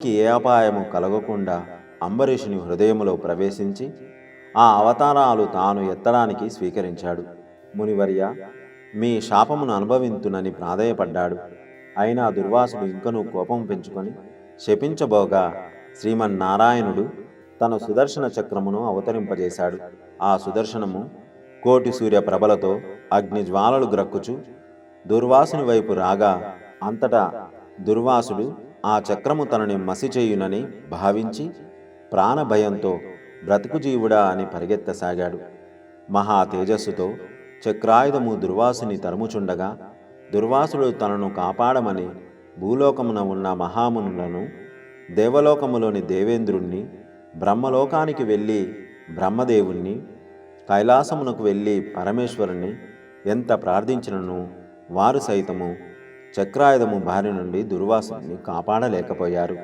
ఏ అపాయము కలగకుండా అంబరీషుని హృదయములో ప్రవేశించి ఆ అవతారాలు తాను ఎత్తడానికి స్వీకరించాడు. మునివర్య మీ శాపమును అనుభవింతునని ప్రాధేయపడ్డాడు. అయినా దుర్వాసుడు ఇంకనూ కోపం పెంచుకొని శపించబోగా శ్రీమన్నారాయణుడు తన సుదర్శన చక్రమును అవతరింపజేశాడు. ఆ సుదర్శనము కోటి సూర్య ప్రభలతో అగ్ని జ్వాలలు గ్రక్కుచు దుర్వాసుని వైపు రాగా అంతటా దుర్వాసుడు ఆ చక్రము తనని మసిచేయునని భావించి ప్రాణభయంతో బ్రతుకు జీవుడా అని పరిగెత్తసాగాడు. మహా తేజస్సుతో చక్రాయుధము దుర్వాసుని తరుముచుండగా దుర్వాసుడు తనను కాపాడమని భూలోకమున ఉన్న మహామునులను దేవలోకములోని దేవేంద్రుణ్ణి బ్రహ్మలోకానికి వెళ్ళి బ్రహ్మదేవుణ్ణి కైలాసమునకు వెళ్ళి పరమేశ్వరుని ఎంత ప్రార్థించినను వారు సైతము చక్రాయుధము బారి నుండి దుర్వాసుని కాపాడలేకపోయారు.